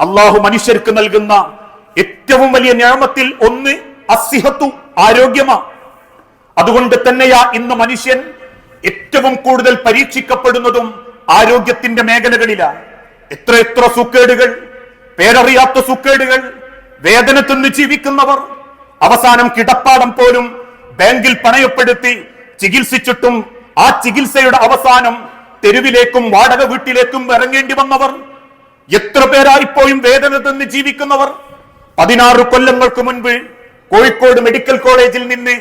അള്ളാഹു മനുഷ്യർക്ക് നൽകുന്ന ഏറ്റവും വലിയ ഞാമത്തിൽ ഒന്ന് അസിഹത്തു ആരോഗ്യമാ. അതുകൊണ്ട് തന്നെയാ ഇന്ന് മനുഷ്യൻ ഏറ്റവും കൂടുതൽ പരീക്ഷിക്കപ്പെടുന്നതും ആരോഗ്യത്തിന്റെ മേഖലകളിലാണ് എത്ര എത്ര സുക്കേടുകൾ പേരറിയാത്ത സുക്കേടുകൾ വേദന തിന്ന് ജീവിക്കുന്നവർ അവസാനം കിടപ്പാടം പോലും ബാങ്കിൽ പണയപ്പെടുത്തി ചികിത്സിച്ചിട്ടും ആ ചികിത്സയുടെ അവസാനം തെരുവിലേക്കും വാടക വീട്ടിലേക്കും ഇറങ്ങേണ്ടി വന്നവർ എത്ര പേരായിപ്പോയും വേദന തന്ന് ജീവിക്കുന്നവർ? പതിനാറ് കൊല്ലങ്ങൾക്ക് മുൻപ് കോഴിക്കോട് മെഡിക്കൽ കോളേജിൽ നിന്ന്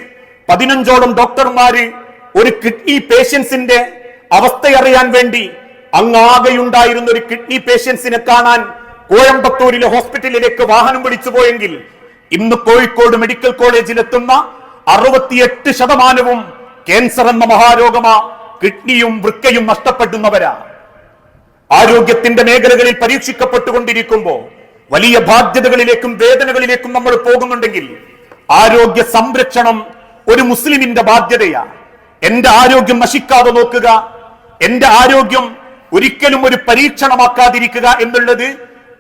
പതിനഞ്ചോളം ഡോക്ടർമാര് ഒരു കിഡ്നി പേഷ്യൻസിന്റെ അവസ്ഥയറിയാൻ വേണ്ടി അങ്ങാകെയുണ്ടായിരുന്ന ഒരു കിഡ്നി പേഷ്യൻസിനെ കാണാൻ കോയമ്പത്തൂരിലെ ഹോസ്പിറ്റലിലേക്ക് വാഹനം വിളിച്ചു പോയെങ്കിൽ ഇന്ന് കോഴിക്കോട് മെഡിക്കൽ കോളേജിൽ എത്തുന്ന അറുപത്തിയെട്ട് ശതമാനവും ക്യാൻസർ എന്ന മഹാരോഗമാ കിഡ്നിയും വൃക്കയും നഷ്ടപ്പെടുന്നവരാ. ആരോഗ്യത്തിന്റെ മേഖലകളിൽ പരീക്ഷിക്കപ്പെട്ടുകൊണ്ടിരിക്കുമ്പോൾ വലിയ ബാധ്യതകളിലേക്കും വേദനകളിലേക്കും നമ്മൾ പോകുന്നുണ്ടെങ്കിൽ ആരോഗ്യ സംരക്ഷണം ഒരു മുസ്ലിമിന്റെ ബാധ്യതയാ. എന്റെ ആരോഗ്യം നശിക്കാതെ നോക്കുക എന്റെ ആരോഗ്യം ഒരിക്കലും ഒരു പരീക്ഷണമാക്കാതിരിക്കുക എന്നുള്ളത്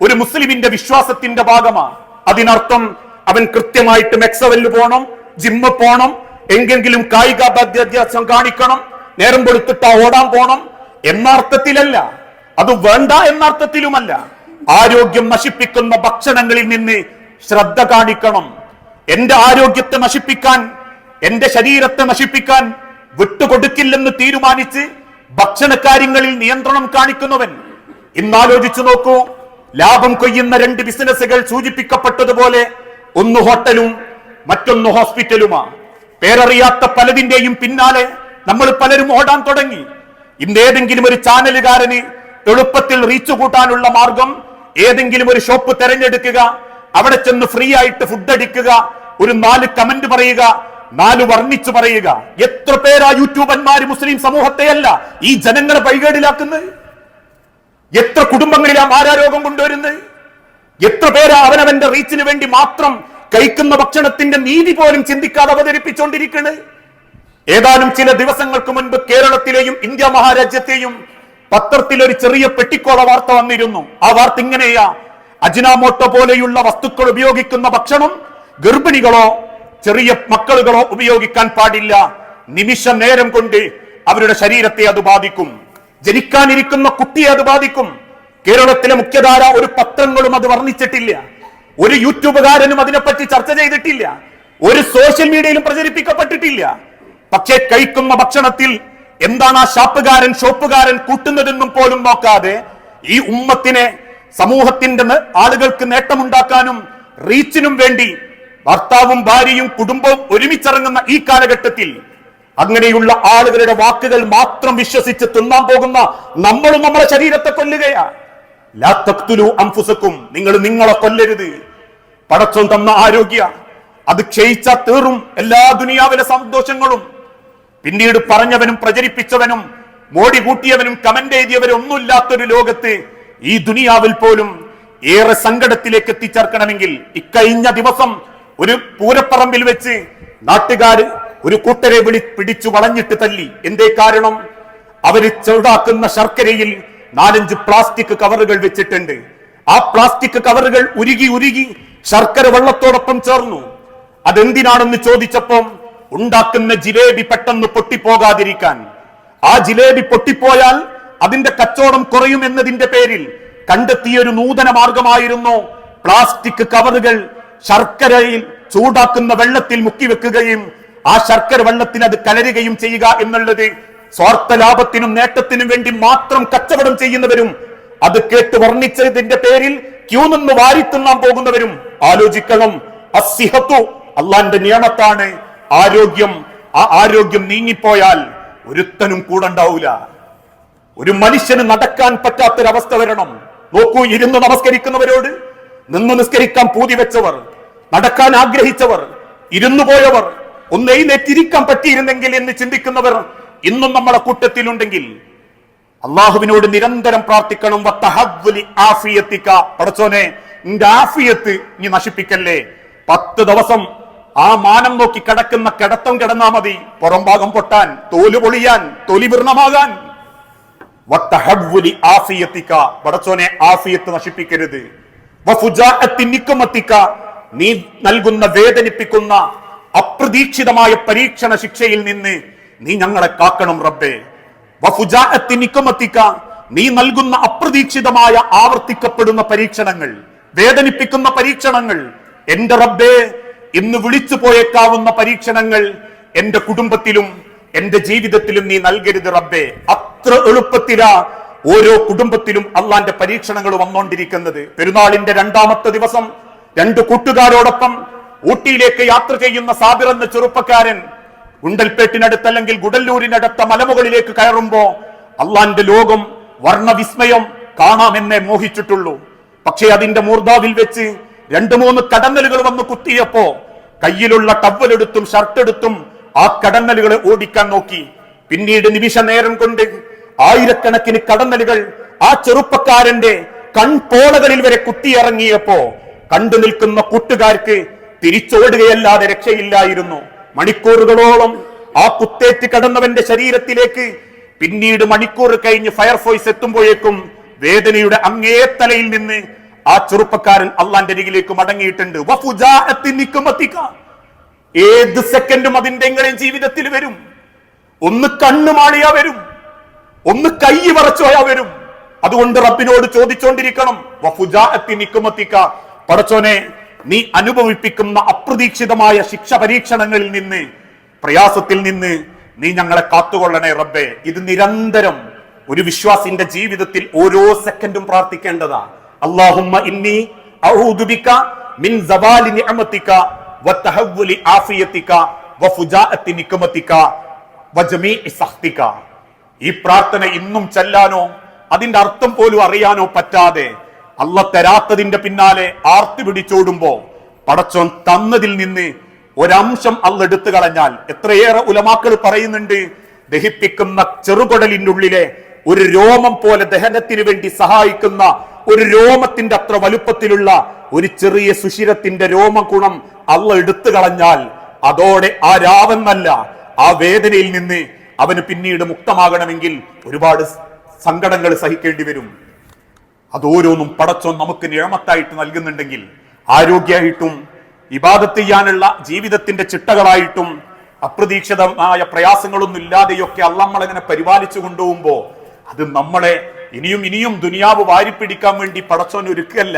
ഒരു മുസ്ലിമിന്റെ വിശ്വാസത്തിന്റെ ഭാഗമാണ് അതിനർത്ഥം അവൻ കൃത്യമായിട്ട് മെക്സവൽ പോണം ജിമ്മ് പോണം എങ്കെങ്കിലും കായിക കായികാഭ്യാസം കാണിക്കണം നേരം കൊടുത്തിട്ട് ഓടാൻ പോണം എന്ന അർത്ഥത്തിലല്ല അത് വേണ്ട എന്ന അർത്ഥത്തിലുമല്ല ആരോഗ്യം നശിപ്പിക്കുന്ന ഭക്ഷണങ്ങളിൽ നിന്ന് ശ്രദ്ധ കാണിക്കണം. എന്റെ ആരോഗ്യത്തെ നശിപ്പിക്കാൻ എന്റെ ശരീരത്തെ നശിപ്പിക്കാൻ വിട്ടുകൊടുക്കില്ലെന്ന് തീരുമാനിച്ച് ഭക്ഷണകാര്യങ്ങളിൽ നിയന്ത്രണം കാണിക്കുന്നവൻ. ഇന്നാലോചിച്ചു നോക്കൂ ലാഭം കൊയ്യുന്ന രണ്ട് ബിസിനസ്സുകൾ സൂചിപ്പിക്കപ്പെട്ടതുപോലെ ഒന്ന് ഹോട്ടലും മറ്റൊന്ന് ഹോസ്പിറ്റലുമാ. പേരറിയാത്ത പലതിന്റെയും പിന്നാലെ നമ്മൾ പലരും ഓടാൻ തുടങ്ങി. ഇന്ന് ഏതെങ്കിലും ഒരു ചാനലുകാരന് എളുപ്പത്തിൽ റീച്ച് കൂട്ടാനുള്ള മാർഗം ഏതെങ്കിലും ഒരു ഷോപ്പ് തെരഞ്ഞെടുക്കുക അവിടെ ചെന്ന് ഫ്രീ ആയിട്ട് ഫുഡ് അടിക്കുക ഒരു നാല് കമന്റ് പറയുക നാല് വർണിച്ചു പറയുക. എത്ര പേരാ യൂട്യൂബന്മാര് മുസ്ലിം സമൂഹത്തെയല്ല ഈ ജനങ്ങളെ പൈകേടിലാക്കുന്നത് എത്ര കുടുംബങ്ങളിലാ മാരാരോഗം കൊണ്ടുവരുന്നത്? എത്ര പേരാ അവനവന്റെ റീച്ചിന് വേണ്ടി മാത്രം കഴിക്കുന്ന ഭക്ഷണത്തിന്റെ നീതി പോലും ചിന്തിക്കാതെ അവതരിപ്പിച്ചുകൊണ്ടിരിക്കുന്നത് ഏതാനും ചില ദിവസങ്ങൾക്ക് മുൻപ് കേരളത്തിലെയും ഇന്ത്യ മഹാരാജ്യത്തെയും പത്രത്തിൽ ഒരു ചെറിയ പെട്ടിക്കോള വാർത്ത വന്നിരുന്നു. ആ വാർത്ത ഇങ്ങനെയാ. അജിനാമോട്ട പോലെയുള്ള വസ്തുക്കൾ ഉപയോഗിക്കുന്ന ഭക്ഷണം ഗർഭിണികളോ ചെറിയ മക്കളുകളോ ഉപയോഗിക്കാൻ പാടില്ല. നിമിഷ നേരം കൊണ്ട് അവരുടെ ശരീരത്തെ അത് ബാധിക്കും. ജനിക്കാനിരിക്കുന്ന കുട്ടിയെ അത് ബാധിക്കും. കേരളത്തിലെ മുഖ്യധാര ഒരു പത്രങ്ങളും അത് വർണിച്ചിട്ടില്ല. ഒരു യൂട്യൂബുകാരനും അതിനെപ്പറ്റി ചർച്ച ചെയ്തിട്ടില്ല. ഒരു സോഷ്യൽ മീഡിയയിലും പ്രചരിപ്പിക്കപ്പെട്ടിട്ടില്ല. പക്ഷേ കഴിക്കുന്ന ഭക്ഷണത്തിൽ എന്താണ് ആ ഷാപ്പുകാരൻ ഷോപ്പുകാരൻ കൂട്ടുന്നതെന്നും പോലും നോക്കാതെ ഈ ഉമ്മത്തിനെ സമൂഹത്തിന്റെ ആളുകൾക്ക് നേട്ടമുണ്ടാക്കാനും റീച്ചിനും വേണ്ടി ഭർത്താവും ഭാര്യയും കുടുംബവും ഒരുമിച്ചിറങ്ങുന്ന ഈ കാലഘട്ടത്തിൽ അങ്ങനെയുള്ള ആളുകളുടെ വാക്കുകൾ മാത്രം വിശ്വസിച്ച് തിന്നാൻ പോകുന്ന നമ്മളും നമ്മുടെ ശരീരത്തെ കൊല്ലുകയാ. ലാ തഖ്തുലു അൻഫുസക്കും നിങ്ങൾ നിങ്ങളെ കൊല്ലരുത്. പടച്ചോൻ തന്ന ആരോഗ്യ അത് ക്ഷയിച്ച തീറും എല്ലാ ദുനിയാവിലെ സന്തോഷങ്ങളും. പിന്നീട് പറഞ്ഞവനും പ്രചരിപ്പിച്ചവനും മോടി കൂട്ടിയവനും കമന്റ് എഴുതിയവരും ഒന്നുമില്ലാത്തൊരു ലോകത്ത് ഈ ദുനിയാവിൽ പോലും ഏറെ സങ്കടത്തിലേക്ക് എത്തിച്ചേർക്കണമെങ്കിൽ ഇക്കഴിഞ്ഞ ദിവസം ഒരു പൂരപ്പറമ്പിൽ വെച്ച് നാട്ടുകാർ ഒരു കൂട്ടരെ വിളി പിടിച്ചു വളഞ്ഞിട്ട് തല്ലി. എന്തേ കാരണം? അവർ ചൂടാക്കുന്ന ശർക്കരയിൽ നാലഞ്ച് പ്ലാസ്റ്റിക് കവറുകൾ വെച്ചിട്ടുണ്ട്. ആ പ്ലാസ്റ്റിക് കവറുകൾ ഉരുകി ഉരുകി ശർക്കര വെള്ളത്തോടൊപ്പം ചേർന്നു. അതെന്തിനാണെന്ന് ചോദിച്ചപ്പം ഉണ്ടാക്കുന്ന ജിലേബി പെട്ടെന്ന് പൊട്ടിപ്പോകാതിരിക്കാൻ. ആ ജിലേബി പൊട്ടിപ്പോയാൽ അതിന്റെ കച്ചവടം കുറയും എന്നതിന്റെ പേരിൽ കണ്ടെത്തിയ ഒരു നൂതന മാർഗമായിരുന്നു പ്ലാസ്റ്റിക് കവറുകൾ ശർക്കരയിൽ ചൂടാക്കുന്ന വെള്ളത്തിൽ മുക്കി വെക്കുകയും ആ ശർക്കര വെള്ളത്തിൽ അത് കലരുകയും ചെയ്യുക എന്നുള്ളത് സ്വാർത്ഥ ലാഭത്തിനും നേട്ടത്തിനും വേണ്ടി മാത്രം കച്ചവടം ചെയ്യുന്നവരും അത് കേട്ട് വർണിച്ചതിന്റെ പേരിൽ ക്യൂ നിന്ന് വാരിത്തിന്നാൻ പോകുന്നവരും ആലോചിക്കണം. അസിഹത്തു അള്ളാന്റെ നിയമത്താണ്. ആരോഗ്യം ആ ആരോഗ്യം നീങ്ങിപ്പോയാൽ ഒരുത്തനും കൂടെ ഉണ്ടാവൂല ഒരു മനുഷ്യന് നടക്കാൻ പറ്റാത്തൊരവസ്ഥ വരണം. നോക്കൂ ഇരുന്ന് നമസ്കരിക്കുന്നവരോട് നിന്ന് നിസ്കരിക്കാൻ പൂതി വെച്ചവർ നടക്കാൻ ആഗ്രഹിച്ചവർ ഇരുന്നു പോയവർ ഒന്ന് എഴുന്നേറ്റിരിക്കാൻ പറ്റിയിരുന്നെങ്കിൽ എന്ന് ചിന്തിക്കുന്നവർ ഇന്നും നമ്മുടെ കൂട്ടത്തിലുണ്ടെങ്കിൽ അള്ളാഹുവിനോട് നിരന്തരം പ്രാർത്ഥിക്കണം. പടച്ചോനെ നിന്റെ ആഫിയത്ത് നീ നശിപ്പിക്കല്ലേ? പത്ത് ദിവസം ആ മാനം നോക്കി കിടക്കുന്ന കിടത്തം കിടന്നാ മതി. പുറം ഭാഗം പൊട്ടാൻ തോൽ പൊളിയാൻ തൊലി വിർണമാകാൻ. ആഫിയത്തിക്ക പടച്ചോനെ ആഫിയത്ത് നശിപ്പിക്കരുത്. നീ നൽകുന്ന വേദനിപ്പിക്കുന്ന അപ്രതീക്ഷിതമായ പരീക്ഷണ ശിക്ഷയിൽ നിന്ന് നീ ഞങ്ങളെ കാക്കണം റബ്ബേ. വഫുജാഅത്തി നിക്കുമത്തിക. നീ നൽകുന്ന അപ്രതീക്ഷിതമായ ആവർത്തിക്കപ്പെടുന്ന പരീക്ഷണങ്ങൾ വേദനിപ്പിക്കുന്ന പരീക്ഷണങ്ങൾ. എന്റെ റബ്ബേ ഇന്ന് വിളിച്ചു പോയേക്കാവുന്ന പരീക്ഷണങ്ങൾ എന്റെ കുടുംബത്തിലും എന്റെ ജീവിതത്തിലും നീ നൽകരുത് റബ്ബേ. അത്ര എളുപ്പത്തിലാ ഓരോ കുടുംബത്തിലും അള്ളാന്റെ പരീക്ഷണങ്ങൾ വന്നുകൊണ്ടിരിക്കുന്നത് പെരുന്നാളിന്റെ രണ്ടാമത്തെ ദിവസം രണ്ട് കൂട്ടുകാരോടൊപ്പം ഊട്ടിയിലേക്ക് യാത്ര ചെയ്യുന്ന സാബിർ എന്ന ചെറുപ്പക്കാരൻ ഗുണ്ടൽപേട്ടിനടുത്ത് അല്ലെങ്കിൽ ഗുഡല്ലൂരിനടുത്ത മലമുകളിലേക്ക് കയറുമ്പോ അള്ളാന്റെ ലോകം വർണവിസ്മയം കാണാമെന്നേ മോഹിച്ചിട്ടുള്ളൂ. പക്ഷേ അതിന്റെ മൂർധാവിൽ വെച്ച് രണ്ടു മൂന്ന് കടന്നലുകൾ വന്ന് കുത്തിയപ്പോ കയ്യിലുള്ള ടവലെടുത്തും ഷർട്ടെടുത്തും ആ കടന്നലുകളെ ഓടിക്കാൻ നോക്കി. പിന്നീട് നിമിഷ നേരം കൊണ്ട് ആയിരക്കണക്കിന് കടന്നലുകൾ ആ ചെറുപ്പക്കാരന്റെ കൺപോളകളിൽ വരെ കുത്തിയിറങ്ങിയപ്പോ കണ്ടു നിൽക്കുന്ന കൂട്ടുകാർക്ക് തിരിച്ചോടുകയല്ലാതെ രക്ഷയില്ലായിരുന്നു. മണിക്കൂറുകളോളം ആ കുത്തേറ്റ് കടന്നവന്റെ ശരീരത്തിലേക്ക് പിന്നീട് മണിക്കൂർ കഴിഞ്ഞ് ഫയർഫോഴ്സ് എത്തുമ്പോഴേക്കും വേദനയുടെ അങ്ങേത്തലയിൽ നിന്ന് ആ ചെറുപ്പക്കാരൻ അള്ളാന്റെ അരികിലേക്ക് മടങ്ങിയിട്ടുണ്ട്. ഏത് സെക്കൻഡും അതിന്റെ എങ്ങനെ ജീവിതത്തിൽ വരും? ഒന്ന് കണ്ണു മാളിയാ വരും. ഒന്ന് കൈ വറച്ചോയാ വരും. അതുകൊണ്ട് റബ്ബിനോട് ചോദിച്ചോണ്ടിരിക്കണം. പടച്ചോനെ നീ അനുഭവിപ്പിക്കുന്ന അപ്രതീക്ഷിതമായ ശിക്ഷ പരീക്ഷണങ്ങളിൽ നിന്ന് പ്രയാസത്തിൽ നിന്ന് നീ ഞങ്ങളെ കാത്തുകൊള്ളണേ റബ്ബെ. ഇത് നിരന്തരം ഒരു വിശ്വാസിന്റെ ജീവിതത്തിൽ ഓരോ സെക്കൻഡും പ്രാർത്ഥിക്കേണ്ടതാ. ഇന്നി അഊദു ബിക മിൻ സവാലി നിഅമതിക വതഹവ്വുലി ആഫിയതിക വഫുജാഅത്തി നിക്മതിക വജമീഇ സഖ്തിക. ഈ പ്രാർത്ഥന ഇന്നും ചെല്ലാനോ അതിന്റെ അർത്ഥം പോലും അറിയാനോ പറ്റാതെ അല്ല തരാത്തതിന്റെ പിന്നാലെ ആർത്തി പിടിച്ചോടുമ്പോ പടച്ചോൻ തന്നതിൽ നിന്ന് ഒരംശം അല്ല എടുത്തു കളഞ്ഞാൽ എത്രയേറെ ഉലമാക്കൾ പറയുന്നുണ്ട് ദഹിപ്പിക്കുന്ന ചെറുകൊടലിനുള്ളിലെ ഉള്ളിലെ ഒരു രോമം പോലെ ദഹനത്തിന് വേണ്ടി സഹായിക്കുന്ന ഒരു രോമത്തിന്റെ അത്ര വലുപ്പത്തിലുള്ള ഒരു ചെറിയ സുഷിരത്തിന്റെ രോമഗുണം അള്ള എടുത്തു കളഞ്ഞാൽ അതോടെ ആ രാവെന്നല്ല ആ വേദനയിൽ നിന്ന് അവന് പിന്നീട് മുക്തമാകണമെങ്കിൽ ഒരുപാട് സങ്കടങ്ങൾ സഹിക്കേണ്ടി വരും. അതോരോന്നും പടച്ചോ നമുക്ക് നിഴമത്തായിട്ട് നൽകുന്നുണ്ടെങ്കിൽ ആരോഗ്യമായിട്ടും ഇബാദത്ത് ചെയ്യാനുള്ള ജീവിതത്തിന്റെ ചിട്ടകളായിട്ടും അപ്രതീക്ഷിതമായ പ്രയാസങ്ങളൊന്നും ഇല്ലാതെയൊക്കെ അള്ളമ്മളങ്ങനെ പരിപാലിച്ചു കൊണ്ടുപോകുമ്പോൾ അത് നമ്മളെ ഇനിയും ഇനിയും ദുനിയാവ് വാരിപ്പിടിക്കാൻ വേണ്ടി പടച്ചോൻ ഒരുക്കല്ല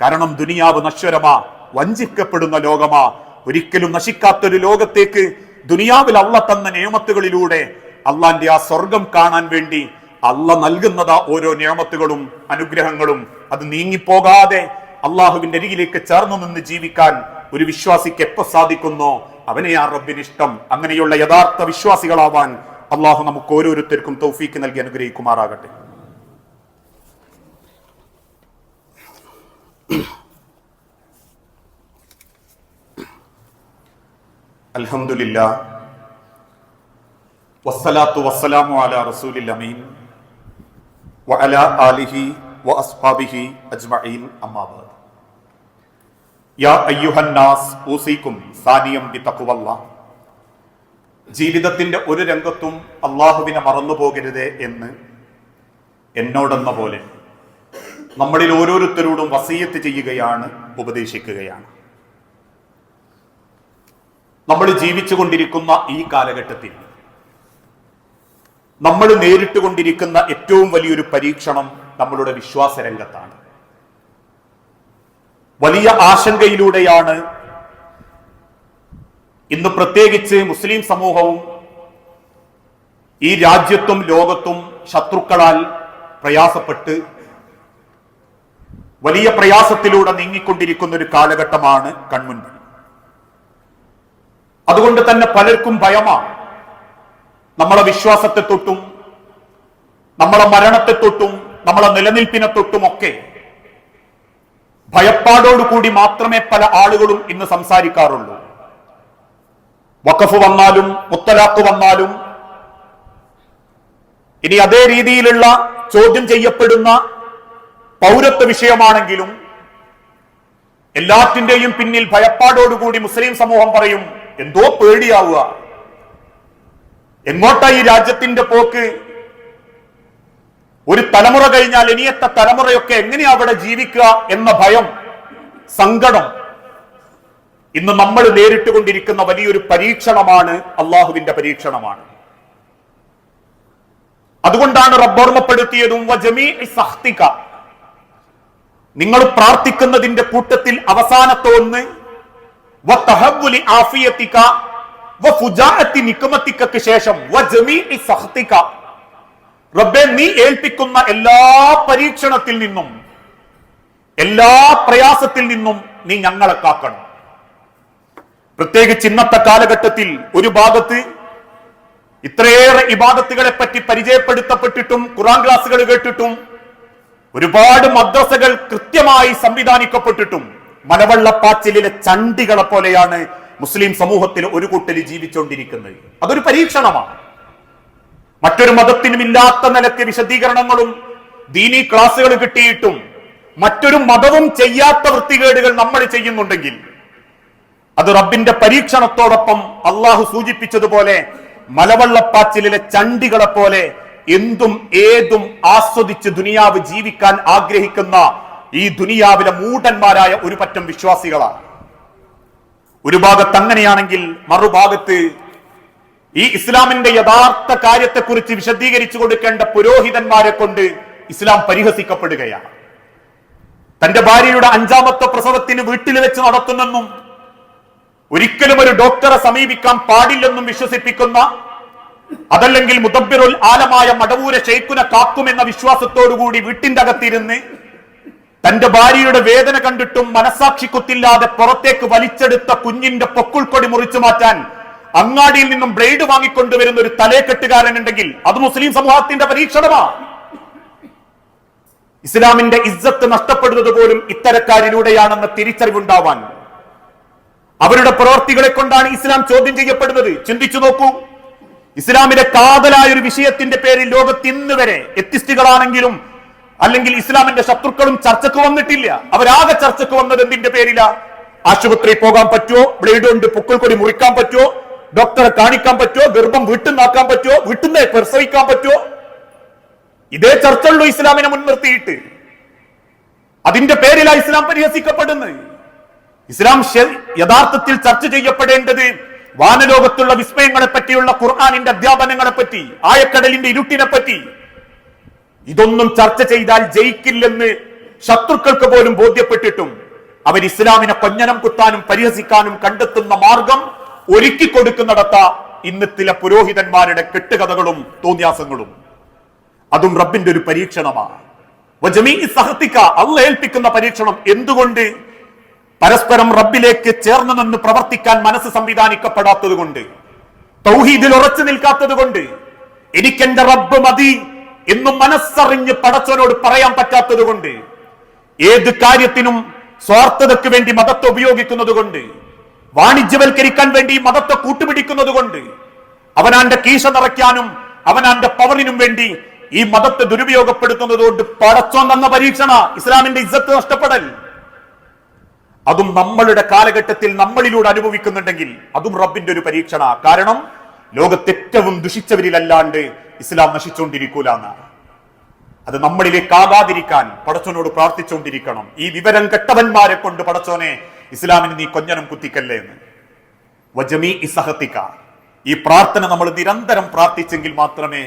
കാരണം ദുനിയാവ് നശ്വരമാ വഞ്ചിക്കപ്പെടുന്ന ലോകമാ. ഒരിക്കലും നശിക്കാത്തൊരു ലോകത്തേക്ക് ദുനിയാവിൽ അള്ള തന്ന നിയമത്തുകളിലൂടെ അള്ളാന്റെ ആ സ്വർഗം കാണാൻ വേണ്ടി അല്ല നൽകുന്നതാ ഓരോ നിയമത്തുകളും അനുഗ്രഹങ്ങളും. അത് നീങ്ങിപ്പോകാതെ അള്ളാഹുവിന്റെ അരികിലേക്ക് ചേർന്നു നിന്ന് ജീവിക്കാൻ ഒരു വിശ്വാസിക്ക് എപ്പോ സാധിക്കുന്നോ? അവനെ ആ റബ്ബിന് ഇഷ്ടം അങ്ങനെയുള്ള യഥാർത്ഥ വിശ്വാസികളാവാൻ അള്ളാഹു നമുക്ക് ഓരോരുത്തർക്കും തൗഫീക്ക് നൽകി അനുഗ്രഹിക്കുമാറാകട്ടെ. അൽഹംദുലില്ലാ വസ്സലാത്തു വസ്സലാമു അലാ റസൂലിൽ അമീൻ വഅലാ ആലിഹി വഅസ്ഹാബിഹി അജ്മഈൻ അമ്മാബാദ് യാ അയ്യുഹൻ നാസ് ഊസിക്കും സാനിയം ബി തഖ്വല്ലാഹ് ജീവിതത്തിന്റെ ഒരു രംഗത്തും അള്ളാഹുവിനെ മറന്നു പോകരുത് എന്ന് എന്നോടെന്ന പോലെ നമ്മളിൽ ഓരോരുത്തരോടും വസീയത്ത് ചെയ്യുകയാണ് ഉപദേശിക്കുകയാണ്. നമ്മൾ ജീവിച്ചു കൊണ്ടിരിക്കുന്ന ഈ കാലഘട്ടത്തിൽ നമ്മൾ നേരിട്ടുകൊണ്ടിരിക്കുന്ന ഏറ്റവും വലിയൊരു പരീക്ഷണം നമ്മളുടെ വിശ്വാസ രംഗത്താണ് വലിയ ആശങ്കയിലൂടെയാണ് ഇന്ന് പ്രത്യേകിച്ച് മുസ്ലിം സമൂഹവും ഈ രാജ്യത്തും ലോകത്തും ശത്രുക്കളാൽ പ്രയാസപ്പെട്ട് വലിയ പ്രയാസത്തിലൂടെ നീങ്ങിക്കൊണ്ടിരിക്കുന്ന ഒരു കാലഘട്ടമാണ് കൺമുൻപിൽ. അതുകൊണ്ട് തന്നെ പലർക്കും ഭയമാണ് നമ്മളെ വിശ്വാസത്തെ തൊട്ടും നമ്മളെ മരണത്തെ തൊട്ടും നമ്മളെ നിലനിൽപ്പിനെ തൊട്ടും ഒക്കെ ഭയപ്പാടോടുകൂടി മാത്രമേ പല ആളുകളും ഇന്ന് സംസാരിക്കാറുള്ളൂ. വഖഫ് വന്നാലും മുത്തലാഖ് വന്നാലും ഇനി അതേ രീതിയിലുള്ള ചോദ്യം ചെയ്യപ്പെടുന്ന പൗരത്വ വിഷയമാണെങ്കിലും എല്ലാറ്റിന്റെയും പിന്നിൽ ഭയപ്പാടോടുകൂടി മുസ്ലിം സമൂഹം പറയും എന്തോ പേടിയാവുക. എങ്ങോട്ടാ ഈ രാജ്യത്തിന്റെ പോക്ക്? ഒരു തലമുറ കഴിഞ്ഞാൽ ഇനിയത്തെ തലമുറയൊക്കെ എങ്ങനെയാ അവിടെ ജീവിക്കുക എന്ന ഭയം സങ്കടം ഇന്ന് നമ്മൾ നേരിട്ടുകൊണ്ടിരിക്കുന്ന വലിയൊരു പരീക്ഷണമാണ് അള്ളാഹുവിന്റെ പരീക്ഷണമാണ്. അതുകൊണ്ടാണ് റബ്ബോർമ്മപ്പെടുത്തിയതും നിങ്ങൾ പ്രാർത്ഥിക്കുന്നതിന്റെ കൂട്ടത്തിൽ അവസാനത്തെ ഒന്ന് വതഹവ്വുലി ആഫിയത്തിക വഫുജാഅത്തി നിക്മത്തിക്കക്ക് ശേഷം റബ്ബെ നീ ഏൽപ്പിക്കുന്ന എല്ലാ പരീക്ഷണത്തിൽ നിന്നും എല്ലാ പ്രയാസത്തിൽ നിന്നും നീ ഞങ്ങളെ കാക്കണം. പ്രത്യേകിച്ച് ഇന്നത്തെ കാലഘട്ടത്തിൽ ഒരു ഭാഗത്ത് ഇത്രയേറെ ഇബാദത്തുകളെ പറ്റി പരിചയപ്പെടുത്തപ്പെട്ടിട്ടും ഖുറാൻ ക്ലാസ്സുകൾ കേട്ടിട്ടും ഒരുപാട് മദ്രസകൾ കൃത്യമായി സംവിധാനിക്കപ്പെട്ടിട്ടും മലവെള്ളപ്പാച്ചിലിലെ ചണ്ടികളെ പോലെയാണ് മുസ്ലിം സമൂഹത്തിൽ ഒരു കൂട്ടൽ ജീവിച്ചുകൊണ്ടിരിക്കുന്നത്. അതൊരു പരീക്ഷണമാണ്. മറ്റൊരു മതത്തിനും ഇല്ലാത്ത നിലയ്ക്ക് വിശദീകരണങ്ങളും ദീനി ക്ലാസ്സുകൾ കിട്ടിയിട്ടും മറ്റൊരു മതവും ചെയ്യാത്ത വൃത്തികേടുകൾ നമ്മൾ ചെയ്യുന്നുണ്ടെങ്കിൽ അത് റബ്ബിന്റെ പരീക്ഷണത്തോടൊപ്പം അള്ളാഹു സൂചിപ്പിച്ചതുപോലെ മലവെള്ളപ്പാച്ചിലിലെ ചണ്ടികളെ പോലെ എന്തും ഏതും ആസ്വദിച്ച് ദുനിയാവ് ജീവിക്കാൻ ആഗ്രഹിക്കുന്ന ഈ ദുനിയാവിലെ മൂടന്മാരായ ഒരു പറ്റം വിശ്വാസികളാണ്. ഒരു ഭാഗത്ത് അങ്ങനെയാണെങ്കിൽ മറുഭാഗത്ത് ഈ ഇസ്ലാമിന്റെ യഥാർത്ഥ കാര്യത്തെക്കുറിച്ച് വിശദീകരിച്ചു കൊടുക്കേണ്ട പുരോഹിതന്മാരെ കൊണ്ട് ഇസ്ലാം പരിഹസിക്കപ്പെടുകയാണ്. തന്റെ ഭാര്യയുടെ അഞ്ചാമത്തെ പ്രസവത്തിന് വീട്ടിൽ വെച്ച് നടത്തുന്നെന്നും ഒരിക്കലും ഒരു ഡോക്ടറെ സമീപിക്കാൻ പാടില്ലെന്നും വിശ്വസിപ്പിക്കുന്ന അതല്ലെങ്കിൽ മുതബിറുൽ ആലമായ മടവൂര ഷെയ്ഖുനെ കാക്കുമെന്ന വിശ്വാസത്തോടുകൂടി വീട്ടിന്റെ അകത്തിരുന്ന് തന്റെ ഭാര്യയുടെ വേദന കണ്ടിട്ടും മനസാക്ഷി കുത്തില്ലാതെ പുറത്തേക്ക് വലിച്ചെടുത്ത കുഞ്ഞിന്റെ പൊക്കുൾപ്പൊടി മുറിച്ചു മാറ്റാൻ അങ്ങാടിയിൽ നിന്നും ബ്ലേഡ് വാങ്ങിക്കൊണ്ടുവരുന്ന ഒരു തലേക്കെട്ടുകാരൻ ഉണ്ടെങ്കിൽ അത് മുസ്ലിം സമൂഹത്തിന്റെ പരീക്ഷണമാ. ഇസ്ലാമിന്റെ ഇജ്ജത്ത് നഷ്ടപ്പെടുന്നത് പോലും ഇത്തരക്കാരിലൂടെയാണെന്ന തിരിച്ചറിവുണ്ടാവാൻ. അവരുടെ പ്രവർത്തികളെ കൊണ്ടാണ് ഇസ്ലാം ചോദ്യം ചെയ്യപ്പെടുന്നത്. ചിന്തിച്ചു നോക്കൂ. ഇസ്ലാമിലെ കാതലായ ഒരു വിഷയത്തിന്റെ പേരിൽ ലോകത്ത് ഇന്ന് വരെ എത്തിസ്റ്റുകളാണെങ്കിലും അല്ലെങ്കിൽ ഇസ്ലാമിന്റെ ശത്രുക്കളും ചർച്ചക്ക് വന്നിട്ടില്ല. അവരാകെ ചർച്ചക്ക് വന്നത് എന്തിന്റെ പേരിലാ? ആശുപത്രി പോകാൻ പറ്റുമോ? ബ്ലേഡ് കൊണ്ട് പൊക്കിൾ കൊടി മുറിക്കാൻ പറ്റുമോ? ഡോക്ടറെ കാണിക്കാൻ പറ്റുമോ? ഗർഭം വീട്ടിൽ നിന്നാക്കാൻ പറ്റുമോ? വീട്ടിൽ നിന്ന് പ്രസവിക്കാൻ പറ്റുമോ? ഇതേ ചർച്ചയുള്ളൂ ഇസ്ലാമിനെ മുൻനിർത്തിയിട്ട്. അതിന്റെ പേരിലാണ് ഇസ്ലാം പരിഹസിക്കപ്പെടുന്നത്. ഇസ്ലാം യഥാർത്ഥത്തിൽ ചർച്ച ചെയ്യപ്പെടേണ്ടത് വാനലോകത്തുള്ള വിസ്മയങ്ങളെ പറ്റിയുള്ള ഖുർആാനിന്റെ അധ്യാപനങ്ങളെ പറ്റി ആയക്കടലിന്റെ ഇരുട്ടിനെ പറ്റി ഇതൊന്നും ചർച്ച ചെയ്താൽ ജയിക്കില്ലെന്ന് ശത്രുക്കൾക്ക് പോലും ബോധ്യപ്പെട്ടിട്ടും അവർ ഇസ്ലാമിനെ കൊഞ്ഞനം കുത്താനും പരിഹസിക്കാനും കണ്ടെത്തുന്ന മാർഗം ഒരുക്കി കൊടുക്കുന്നിടത്ത ഇന്ന് ചില പുരോഹിതന്മാരുടെ കെട്ടുകഥകളും തോന്നിയാസങ്ങളും. അതും റബ്ബിന്റെ ഒരു പരീക്ഷണമാണ്. അള്ള ഏൽപ്പിക്കുന്ന പരീക്ഷണം എന്തുകൊണ്ട് പരസ്പരം റബ്ബിലേക്ക് ചേർന്ന് നിന്ന് പ്രവർത്തിക്കാൻ മനസ്സ് സംവിധാനിക്കപ്പെടാത്തത് കൊണ്ട് തൗഹീദിൽ ഉറച്ചു നിൽക്കാത്തത് കൊണ്ട് എനിക്കെന്റെ റബ്ബ് മതി എന്നും മനസ്സറിഞ്ഞ് പടച്ചവനോട് പറയാൻ പറ്റാത്തത് കൊണ്ട് ഏത് കാര്യത്തിനും സ്വാർത്ഥതയ്ക്ക് വേണ്ടി മതത്തെ ഉപയോഗിക്കുന്നത് കൊണ്ട് വാണിജ്യവൽക്കരിക്കാൻ വേണ്ടി മതത്തെ കൂട്ടുപിടിക്കുന്നത് കൊണ്ട് അവനാന്റെ കീശ നിറയ്ക്കാനും അവനാന്റെ പവറിനും വേണ്ടി ഈ മതത്തെ ദുരുപയോഗപ്പെടുത്തുന്നതുകൊണ്ട് പടച്ചോൻ തന്ന പരീക്ഷണ ഇസ്ലാമിന്റെ ഇജ്ജത്ത് നഷ്ടപ്പെടൽ. അതും നമ്മളുടെ കാലഘട്ടത്തിൽ നമ്മളിലൂടെ അനുഭവിക്കുന്നുണ്ടെങ്കിൽ അതും റബ്ബിന്റെ ഒരു പരീക്ഷണ. കാരണം ലോകത്തേറ്റവും ദുഷിച്ചവരിലല്ലാണ്ട് ഇസ്ലാം നശിച്ചുകൊണ്ടിരിക്കൂലെന്നാണ് അത് നമ്മളിലേക്ക് ആകാതിരിക്കാൻ പടച്ചോനോട് പ്രാർത്ഥിച്ചുകൊണ്ടിരിക്കണം. ഈ വിവരം കെട്ടവന്മാരെ കൊണ്ട് പടച്ചോനെ ഇസ്ലാമിന് നീ കൊഞ്ഞനം കുത്തിക്കല്ലേ എന്ന്. വജമീ ഇസഹത്തിക്ക ഈ പ്രാർത്ഥന നമ്മൾ നിരന്തരം പ്രാർത്ഥിച്ചെങ്കിൽ മാത്രമേ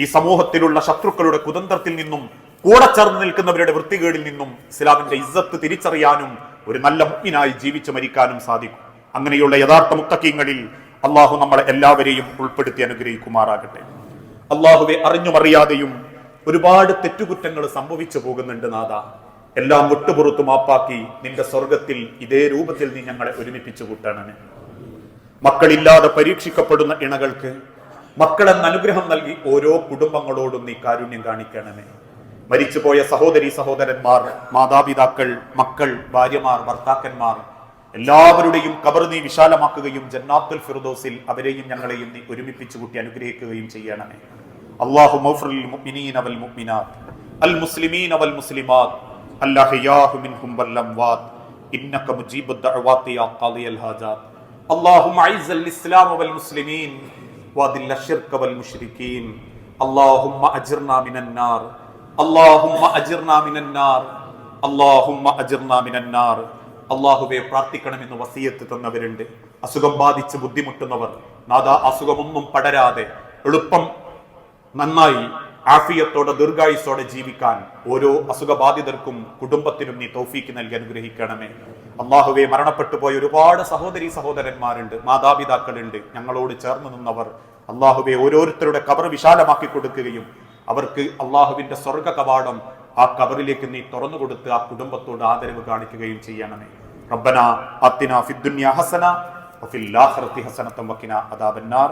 ഈ സമൂഹത്തിലുള്ള ശത്രുക്കളുടെ കുതന്ത്രത്തിൽ നിന്നും കൂടെ ചേർന്ന് നിൽക്കുന്നവരുടെ വൃത്തികേടിൽ നിന്നും ഇസ്ലാമിന്റെ ഇസ്സത്ത് തിരിച്ചറിയാനും ഒരു നല്ല മുഗ്നായി ജീവിച്ച് മരിക്കാനും സാധിക്കും. അങ്ങനെയുള്ള യഥാർത്ഥ മുത്തക്കീങ്ങളിൽ അള്ളാഹു നമ്മളെ എല്ലാവരെയും ഉൾപ്പെടുത്തി അനുഗ്രഹിക്കുമാറാകട്ടെ. അള്ളാഹുവെ അറിഞ്ഞുമറിയാതെയും ഒരുപാട് തെറ്റുകുറ്റങ്ങൾ സംഭവിച്ചു പോകുന്നുണ്ട് നാഥ. എല്ലാം വിട്ടുപുറത്തു മാപ്പാക്കി നിന്റെ സ്വർഗത്തിൽ ഇതേ രൂപത്തിൽ നീ ഞങ്ങളെ ഒരുമിപ്പിച്ചു കൂട്ടണമേ. മക്കളില്ലാതെ പരീക്ഷിക്കപ്പെടുന്ന ഇണകൾക്ക് മക്കളെന്ന അനുഗ്രഹം നൽകി ഓരോ കുടുംബങ്ങളോടും നീ കാരുണ്യം കാണിക്കണമേ. മരിച്ചുപോയ സഹോദരി സഹോദരന്മാർ മാതാപിതാക്കൾ മക്കൾ ഭാര്യമാർ ഭർത്താക്കന്മാർ എല്ലാവരുടെയും കബർ നീ വിശാലമാക്കുകയും ജന്നാത്തുൽ ഫിർദോസിൽ അവരെയും ഞങ്ങളെയും നീ ഒരുമിപ്പിച്ചു കൂട്ടി അനുഗ്രഹിക്കുകയും ചെയ്യണമേ അള്ളാഹു മൗഫറുൽ മുഅ്മിനീന വൽ മുഅ്മിനാത്ത് അൽ മുസ്ലിമീന വൽ മുസ്ലിമാത്ത് അല്ലഹിയാഹു മിൻഹും വൽ അംവാത്ത് ഇന്നക മുജീബുദ് ദഅവാത്തി യാ ഖാദിയൽ ഹാജാത്ത് اللهم اعز الاسلام والمسلمين واذل الشرك والمشركين اللهم اجرنا من النار അള്ളാഹുമ്മ അജിർന മിനന്നാർ. അള്ളാഹുമ്മ അജിർന മിനന്നാർ. അള്ളാഹുവെ പ്രാർത്ഥിക്കണമെന്ന് വസീയത്ത് തന്നവരുണ്ട്. അസുഖം ബാധിച്ച് ബുദ്ധിമുട്ടുന്നവർ നാദാ അസുഖമൊന്നും പടരാതെ എളുപ്പം നന്നായി ആഫിയത്തോടെ ദീർഘായുസോടെ ജീവിക്കാൻ ഓരോ അസുഖബാധിതർക്കും കുടുംബത്തിനും നീ തൗഫീക്ക് നൽകി അനുഗ്രഹിക്കണമേ. അള്ളാഹുവെ മരണപ്പെട്ടു പോയ ഒരുപാട് സഹോദരി സഹോദരന്മാരുണ്ട് മാതാപിതാക്കളുണ്ട്. ഞങ്ങളോട് ചേർന്ന് നിന്നവർ അള്ളാഹുബെ ഓരോരുത്തരുടെ കബർ വിശാലമാക്കി കൊടുക്കുകയും അവർക്ക് അള്ളാഹുവിന്റെ സ്വർഗ കവാടം ആ കബറിലേക്ക് നീ തുറന്നു കൊടുത്ത് ആ കുടുംബത്തോട് ആദരവ് കാണിക്കുകയും ചെയ്യണമേ. റബ്ബന അത്തിന ഫിദ്ദുന്യ ഹസന വഫിൽ ആഖിറതി ഹസനത്തം വഖിന അദാബന്നാർ.